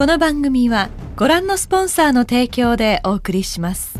この番組はご覧のスポンサーの提供でお送りします。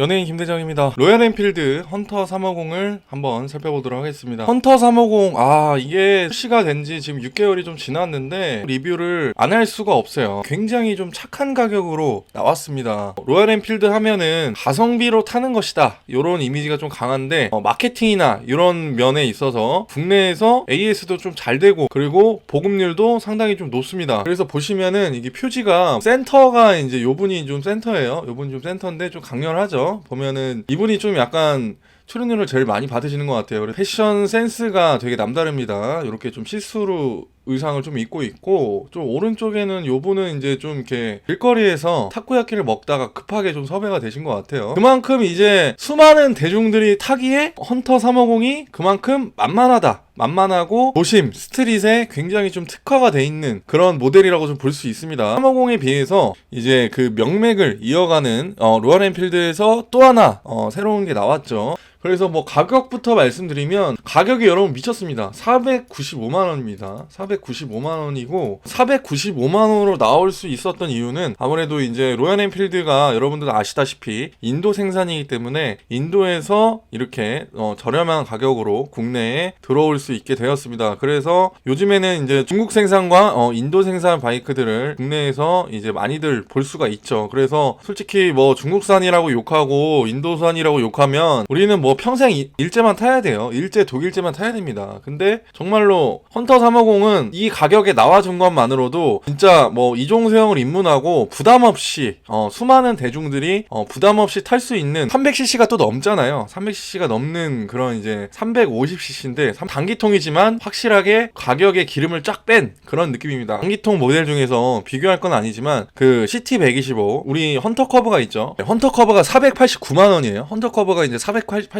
연예인 김대장입니다. 로얄 엔필드 헌터 350을 한번 살펴보도록 하겠습니다. 헌터 350, 아, 이게 출시가 된 지 지금 6개월이 좀 지났는데 리뷰를 안 할 수가 없어요. 굉장히 좀 착한 가격으로 나왔습니다. 로얄 엔필드 하면은 가성비로 타는 것이다. 이런 이미지가 좀 강한데 어, 마케팅이나 이런 면에 있어서 국내에서 AS도 좀 잘 되고 그리고 보급률도 상당히 좀 높습니다. 그래서 보시면은 이게 표지가 센터가 이제 요분이 좀 센터예요. 요분이 좀 센터인데 좀 강렬하죠. 보면은 이분이 좀 약간 출연료를 제일 많이 받으시는 것 같아요. 패션 센스가 되게 남다릅니다. 이렇게 좀 시스루 의상을 좀 입고 있고 좀 오른쪽에는 요 분은 이제 좀 이렇게 길거리에서 타코야키를 먹다가 급하게 좀 섭외가 되신 것 같아요. 그만큼 이제 수많은 대중들이 타기에 헌터 350이 그만큼 만만하다. 만만하고 도심, 스트릿에 굉장히 좀 특화가 돼 있는 그런 모델이라고 좀 볼 수 있습니다. 350에 비해서 이제 그 명맥을 이어가는 어, 로얄 엔필드에서 또 하나 어, 새로운 게 나왔죠. 그래서 뭐 가격부터 말씀드리면 가격이 여러분 미쳤습니다. 495만 원입니다. 495만 원이고 495만 원으로 나올 수 있었던 이유는 아무래도 이제 로얄 엔필드가 여러분들 아시다시피 인도 생산이기 때문에 인도에서 이렇게 어, 저렴한 가격으로 국내에 들어올 수 있게 되었습니다. 그래서 요즘에는 이제 중국 생산과 어, 인도 생산 바이크들을 국내에서 이제 많이들 볼 수가 있죠. 그래서 솔직히 뭐 중국산이라고 욕하고 인도산이라고 욕하면 우리는 뭐 평생 이- 일제만 타야 돼요. 일제 독일제만 타야 됩니다. 근데 정말로 헌터 350은 이 가격에 나와준 것만으로도 진짜 뭐 이종세형을 입문하고 부담 없이 어, 수많은 대중들이 어, 부담 없이 탈 수 있는 300cc가 또 넘잖아요. 300cc가 넘는 그런 이제 350cc인데 단기통이지만 확실하게 가격에 기름을 쫙 뺀 그런 느낌입니다. 단기통 모델 중에서 비교할 건 아니지만 그 CT 125 우리 헌터 커브가 있죠. 헌터 커브가 489만 원이에요. 헌터 커브가 이제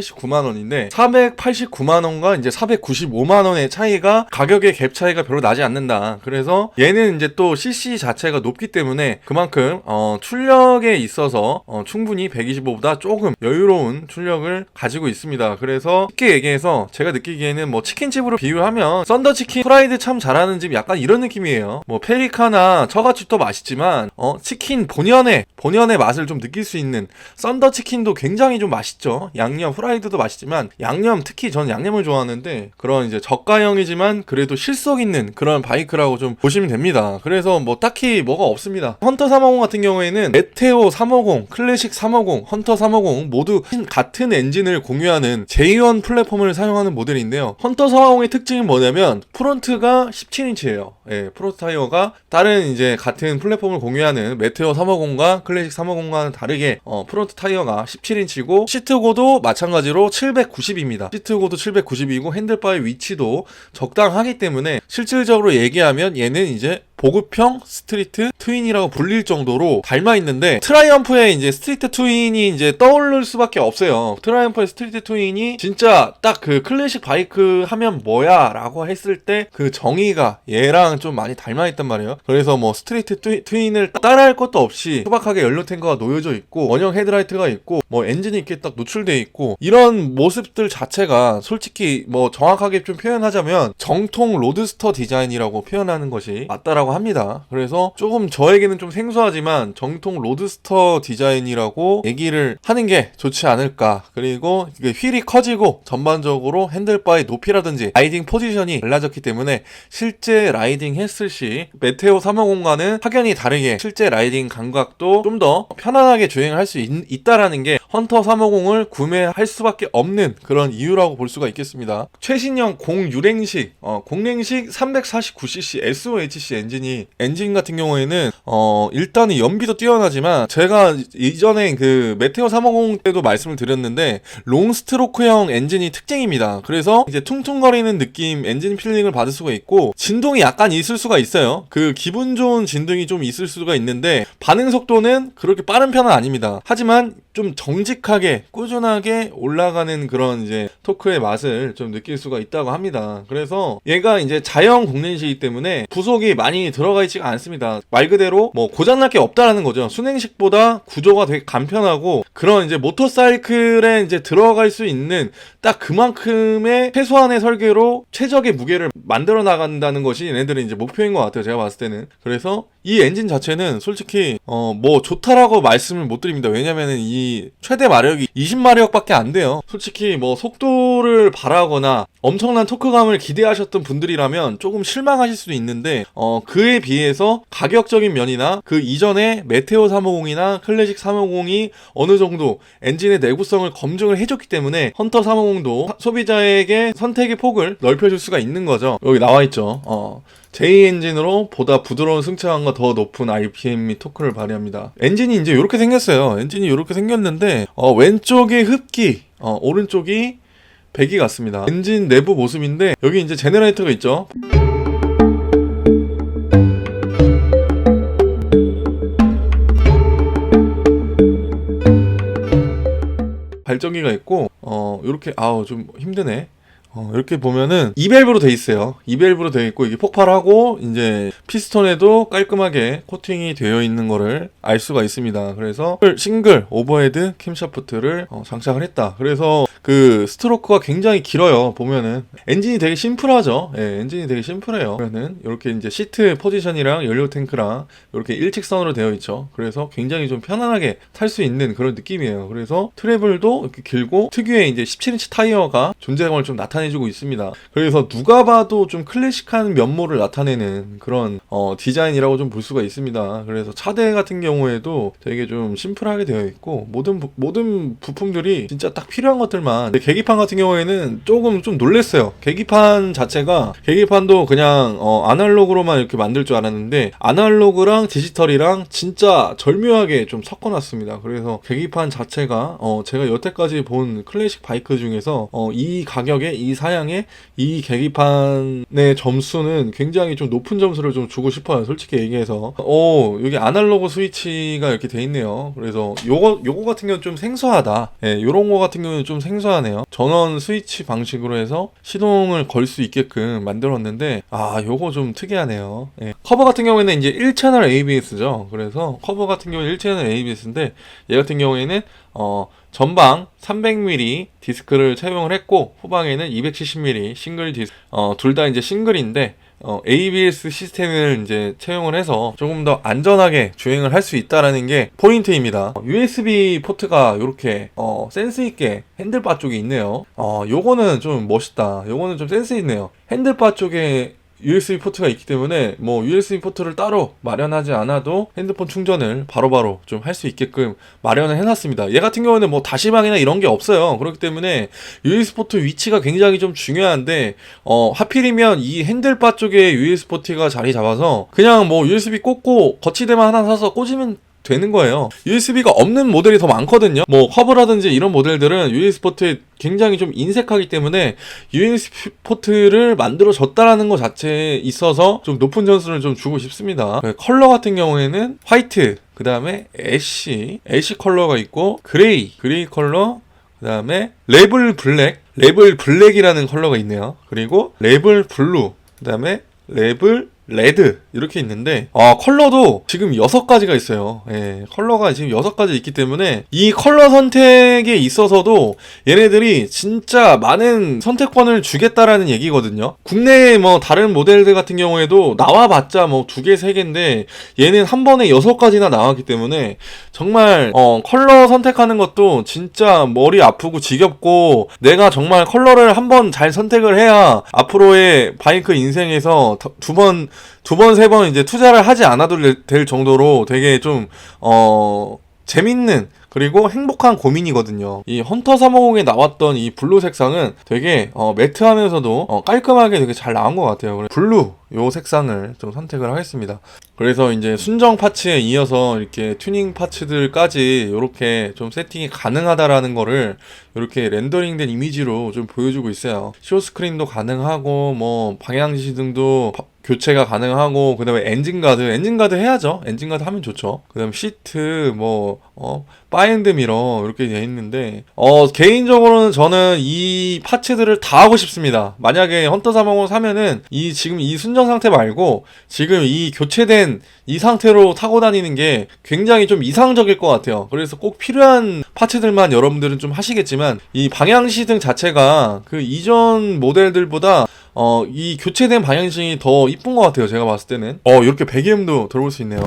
489만 원인데 489만 원과 이제 495만 원의 차이가 가격의 갭 차이가 별로 나지 않는다. 그래서 얘는 이제 또 CC 자체가 높기 때문에 그만큼 어, 출력에 있어서 어, 충분히 125보다 조금 여유로운 출력을 가지고 있습니다. 그래서 쉽게 얘기해서 제가 느끼기에는 뭐 치킨집으로 비유하면 썬더 치킨 프라이드 참 잘하는 집 약간 이런 느낌이에요. 뭐 페리카나 처갓집도 맛있지만 어, 치킨 본연의 본연의 맛을 좀 느낄 수 있는 썬더 치킨도 굉장히 좀 맛있죠. 양념 프라이 드도 맛있지만 양념 특히 전 양념을 좋아하는데 그런 이제 저가형이지만 그래도 실속 있는 그런 바이크라고 좀 보시면 됩니다. 그래서 뭐 딱히 뭐가 없습니다. 헌터 350 같은 경우에는 메테오 350, 클래식 350, 헌터 350 모두 같은 엔진을 공유하는 J1 플랫폼을 사용하는 모델인데요. 헌터 350의 특징은 뭐냐면 프론트가 17인치예요. 예, 프론트 타이어가 다른 이제 같은 플랫폼을 공유하는 메테오 350과 클래식 350과는 다르게 어, 프론트 타이어가 17인치고 시트고도 마찬가지 로 790입니다. 시트고도 790이고 핸들바의 위치도 적당하기 때문에 실질적으로 얘기하면 얘는 이제 보급형 스트리트 트윈이라고 불릴 정도로 닮아 있는데 트라이언프의 이제 스트리트 트윈이 이제 떠오를 수밖에 없어요. 트라이언프의 스트리트 트윈이 진짜 딱 그 클래식 바이크 하면 뭐야라고 했을 때 그 정의가 얘랑 좀 많이 닮아 있단 말이에요. 그래서 뭐 스트리트 트윈, 트윈을 따라할 것도 없이 소박하게 연료 탱크가 놓여져 있고 원형 헤드라이트가 있고 뭐 엔진이 이렇게 딱 노출돼 있고 이런 모습들 자체가 솔직히 뭐 정확하게 좀 표현하자면 정통 로드스터 디자인이라고 표현하는 것이 맞다라고 합니다. 그래서 조금 저에게는 좀 생소하지만 정통 로드스터 디자인이라고 얘기를 하는 게 좋지 않을까. 그리고 휠이 커지고 전반적으로 핸들바의 높이라든지 라이딩 포지션이 달라졌기 때문에 실제 라이딩 했을 시 메테오 350과는 확연히 다르게 실제 라이딩 감각도 좀 더 편안하게 주행할 수 있, 다라는 게 헌터 350을 구매할 수밖에 없는 그런 이유라고 볼 수가 있겠습니다. 최신형 공유랭식, 어, 공랭식 349cc SOHC 엔진이 엔진 같은 경우에는 어, 일단은 연비도 뛰어나지만 제가 이전에 그 메테오 350 때도 말씀을 드렸는데 롱 스트로크형 엔진이 특징입니다. 그래서 이제 퉁퉁거리는 느낌 엔진 필링을 받을 수가 있고 진동이 약간 있을 수가 있어요. 그 기분 좋은 진동이 좀 있을 수가 있는데 반응 속도는 그렇게 빠른 편은 아닙니다. 하지만 좀 정, 정직하게 꾸준하게 올라가는 그런 이제 토크의 맛을 좀 느낄 수가 있다고 합니다. 그래서 얘가 이제 자연 공랭시이기 때문에 부속이 많이 들어가 있지가 않습니다. 말 그대로 뭐 고장날 게 없다라는 거죠. 순행식보다 구조가 되게 간편하고 그런 이제 모터사이클에 이제 들어갈 수 있는 딱 그만큼의 최소한의 설계로 최적의 무게를 만들어 나간다는 것이 얘네들의 이제 목표인 것 같아요. 제가 봤을 때는. 그래서 이 엔진 자체는 솔직히 어 뭐 좋다라고 말씀을 못 드립니다. 왜냐면은 이 최대 마력이 20마력밖에 안 돼요. 솔직히 뭐 속도를 바라거나 엄청난 토크감을 기대하셨던 분들이라면 조금 실망하실 수도 있는데 어 그에 비해서 가격적인 면이나 그 이전에 메테오 350이나 클래식 350이 어느 정도 엔진의 내구성을 검증을 해줬기 때문에 헌터 350도 소비자에게 선택의 폭을 넓혀줄 수가 있는 거죠. 여기 나와 있죠. 어. J 엔진으로 보다 부드러운 승차감과 더 높은 RPM 및 토크를 발휘합니다. 엔진이 이제 이렇게 생겼어요. 엔진이 이렇게 생겼는데 어, 왼쪽이 흡기, 어, 오른쪽이 배기 같습니다. 엔진 내부 모습인데 여기 이제 제네레이터가 있죠. 발전기가 있고 어 이렇게 아우 좀 힘드네. 어, 이렇게 보면은 이밸브로 돼 있어요. 이밸브로 돼 있고 이게 폭발하고 이제 피스톤에도 깔끔하게 코팅이 되어 있는 거를 알 수가 있습니다. 그래서 싱글 오버헤드 캠샤프트를 어, 장착을 했다. 그래서 그 스트로크가 굉장히 길어요. 보면은 엔진이 되게 심플하죠. 예, 엔진이 되게 심플해요. 그러면은 이렇게 이제 시트 포지션이랑 연료 탱크랑 이렇게 일직선으로 되어 있죠. 그래서 굉장히 좀 편안하게 탈 수 있는 그런 느낌이에요. 그래서 트래블도 이렇게 길고 특유의 이제 17인치 타이어가 존재감을 좀 나타내 주고 있습니다. 그래서 누가 봐도 좀 클래식한 면모를 나타내는 그런 어, 디자인이라고 좀 볼 수가 있습니다. 그래서 차대 같은 경우에도 되게 좀 심플하게 되어 있고 모든 부, 모든 부품들이 진짜 딱 필요한 것들만 계기판 같은 경우에는 조금 좀 놀랬어요. 계기판 자체가 계기판도 그냥 어, 아날로그로만 이렇게 만들 줄 알았는데 아날로그랑 디지털이랑 진짜 절묘하게 좀 섞어놨습니다. 그래서 계기판 자체가 어, 제가 여태까지 본 클래식 바이크 중에서 어, 이 가격에 이 사양에 이 계기판의 점수는 굉장히 좀 높은 점수를 좀 주고 싶어요. 솔직히 얘기해서. 오, 여기 아날로그 스위치가 이렇게 돼 있네요. 그래서 요거 요거 같은 경우는 좀 생소하다. 예, 요런 거 같은 경우는 좀 생소하네요. 전원 스위치 방식으로 해서 시동을 걸 수 있게끔 만들었는데 아, 요거 좀 특이하네요. 예. 커버 같은 경우에는 이제 1채널 ABS죠. 그래서 커버 같은 경우는 1채널 ABS인데 얘 같은 경우에는 어 전방 300mm 디스크를 채용을 했고 후방에는 270mm 싱글 디스크 어, 둘 다 이제 싱글인데 어, ABS 시스템을 이제 채용을 해서 조금 더 안전하게 주행을 할 수 있다라는 게 포인트입니다. 어, USB 포트가 이렇게 어, 센스 있게 핸들바 쪽에 있네요. 어, 요거는 좀 멋있다. 요거는 좀 센스 있네요. 핸들바 쪽에 USB 포트가 있기 때문에 뭐 USB 포트를 따로 마련하지 않아도 핸드폰 충전을 바로바로 좀 할 수 있게끔 마련을 해놨습니다. 얘 같은 경우는 뭐 다시방이나 이런 게 없어요. 그렇기 때문에 USB 포트 위치가 굉장히 좀 중요한데 어 하필이면 이 핸들바 쪽에 USB 포트가 자리 잡아서 그냥 뭐 USB 꽂고 거치대만 하나 사서 꽂으면 되는 거예요. USB가 없는 모델이 더 많거든요. 뭐 허브라든지 이런 모델들은 USB 포트에 굉장히 좀 인색하기 때문에 USB 포트를 만들어 줬다라는 것 자체에 있어서 좀 높은 점수를 좀 주고 싶습니다. 네, 컬러 같은 경우에는 화이트, 그 다음에 애쉬, 애쉬 컬러가 있고 그레이, 그레이 컬러, 그 다음에 레블 블랙, 레블 블랙이라는 컬러가 있네요. 그리고 레블 블루, 그 다음에 레블 레드 이렇게 있는데 아 컬러도 지금 여섯 가지가 있어요. 예, 컬러가 지금 여섯 가지 있기 때문에 이 컬러 선택에 있어서도 얘네들이 진짜 많은 선택권을 주겠다라는 얘기거든요. 국내 뭐 다른 모델들 같은 경우에도 나와봤자 뭐 두 개, 세 개인데 얘는 한 번에 여섯 가지나 나왔기 때문에 정말 어 컬러 선택하는 것도 진짜 머리 아프고 지겹고 내가 정말 컬러를 한 번 잘 선택을 해야 앞으로의 바이크 인생에서 두 번두 번, 세 번 이제 투자를 하지 않아도 될 정도로 되게 좀, 어, 재밌는, 그리고 행복한 고민이거든요. 이 헌터 350에 나왔던 이 블루 색상은 되게, 어, 매트하면서도, 어, 깔끔하게 되게 잘 나온 것 같아요. 블루, 요 색상을 좀 선택을 하겠습니다. 그래서 이제 순정 파츠에 이어서 이렇게 튜닝 파츠들까지 이렇게 좀 세팅이 가능하다라는 거를 이렇게 렌더링된 이미지로 좀 보여주고 있어요. 쇼 스크린도 가능하고 뭐 방향 지시 등도 바- 교체가 가능하고 그다음에 엔진 가드 엔진 가드 해야죠 엔진 가드 하면 좋죠 그다음 시트 뭐 어, 바엔드 미러 이렇게 돼 있는데 어 개인적으로는 저는 이 파츠들을 다 하고 싶습니다. 만약에 헌터 350 사면은 이 지금 이 순정 상태 말고 지금 이 교체된 이 상태로 타고 다니는 게 굉장히 좀 이상적일 것 같아요. 그래서 꼭 필요한 파츠들만 여러분들은 좀 하시겠지만 이 방향 시등 자체가 그 이전 모델들보다 어, 이 교체된 방향식이 더 이쁜 것 같아요. 제가 봤을 때는. 어, 이렇게 배기음도 들어올 수 있네요.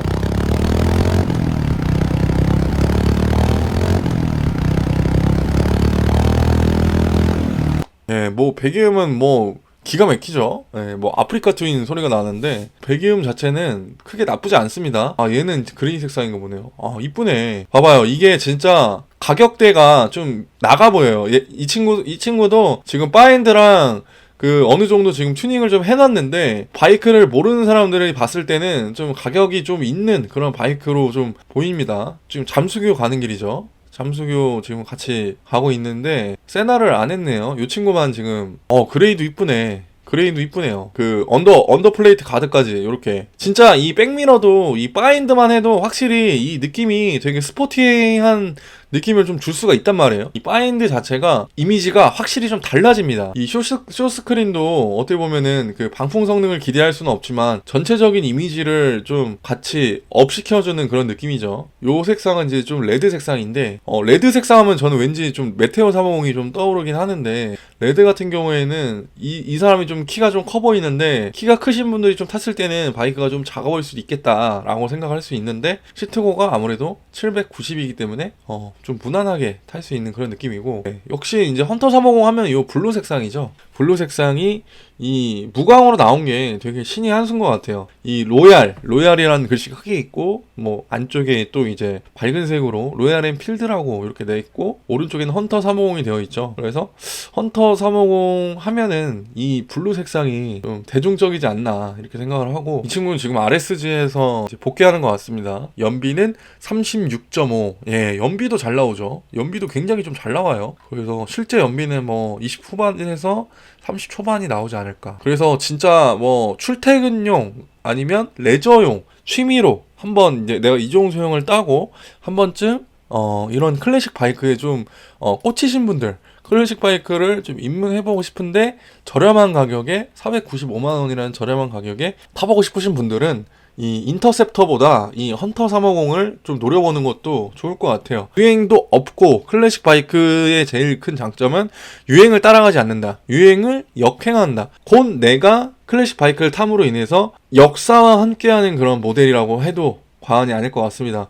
뭐 배기음은 뭐 기가 막히죠. 예, 뭐 아프리카 트윈 소리가 나는데 배기음 자체는 크게 나쁘지 않습니다. 아, 얘는 그레이 색상인가 보네요. 아, 이쁘네. 봐봐요. 이게 진짜 가격대가 좀 나가 보여요. 얘- 이 친구 이 친구도 지금 바인드랑 그 어느 정도 지금 튜닝을 좀 해놨는데 바이크를 모르는 사람들이 봤을 때는 좀 가격이 좀 있는 그런 바이크로 좀 보입니다. 지금 잠수교 가는 길이죠. 잠수교 지금 같이 가고 있는데 세나를 안 했네요. 이 친구만 지금 어 그레이도 이쁘네. 그레이도 이쁘네요. 그 언더 언더 플레이트 가드까지 이렇게 진짜 이 백미러도 이 바인드만 해도 확실히 이 느낌이 되게 스포티한 느낌을 좀 줄 수가 있단 말이에요. 이 바인드 자체가 이미지가 확실히 좀 달라집니다. 이 쇼스, 쇼스크린도 어떻게 보면은 그 방풍 성능을 기대할 수는 없지만 전체적인 이미지를 좀 같이 업시켜주는 그런 느낌이죠. 요 색상은 이제 좀 레드 색상인데, 어, 레드 색상 하면 저는 왠지 좀 메테오 350이 좀 떠오르긴 하는데, 레드 같은 경우에는 이, 이 사람이 좀 키가 좀 커 보이는데, 키가 크신 분들이 좀 탔을 때는 바이크가 좀 작아 보일 수도 있겠다라고 생각할 수 있는데, 시트고가 아무래도 790이기 때문에, 어, 좀 무난하게 탈 수 있는 그런 느낌이고 네, 역시 이제 헌터 350 하면 이 블루 색상이죠. 블루 색상이 이 무광으로 나온 게 되게 신의 한 수인 것 같아요. 이 로얄, 로얄이라는 글씨가 크게 있고 뭐 안쪽에 또 이제 밝은 색으로 로얄 앤 필드라고 이렇게 돼 있고 오른쪽에는 헌터 350이 되어 있죠. 그래서 헌터 350 하면은 이 블루 색상이 좀 대중적이지 않나 이렇게 생각을 하고 이 친구는 지금 RSG에서 복귀하는 것 같습니다. 연비는 36.5. 예, 연비도 잘 나오죠. 연비도 굉장히 좀 잘 나와요. 그래서 실제 연비는 뭐 20 후반에서 30 초반이 나오지 않을까. 그래서 진짜 뭐 출퇴근용 아니면 레저용 취미로 한번 이제 내가 이종 소형을 따고 한 번쯤 어 이런 클래식 바이크에 좀 어, 꽂히신 분들 클래식 바이크를 좀 입문해보고 싶은데 저렴한 가격에 495만 원이라는 저렴한 가격에 타보고 싶으신 분들은 이 인터셉터보다 이 헌터 350을 좀 노려보는 것도 좋을 것 같아요. 유행도 없고 클래식 바이크의 제일 큰 장점은 유행을 따라가지 않는다. 유행을 역행한다. 곧 내가 클래식 바이크를 탐으로 인해서 역사와 함께하는 그런 모델이라고 해도 과언이 아닐 것 같습니다.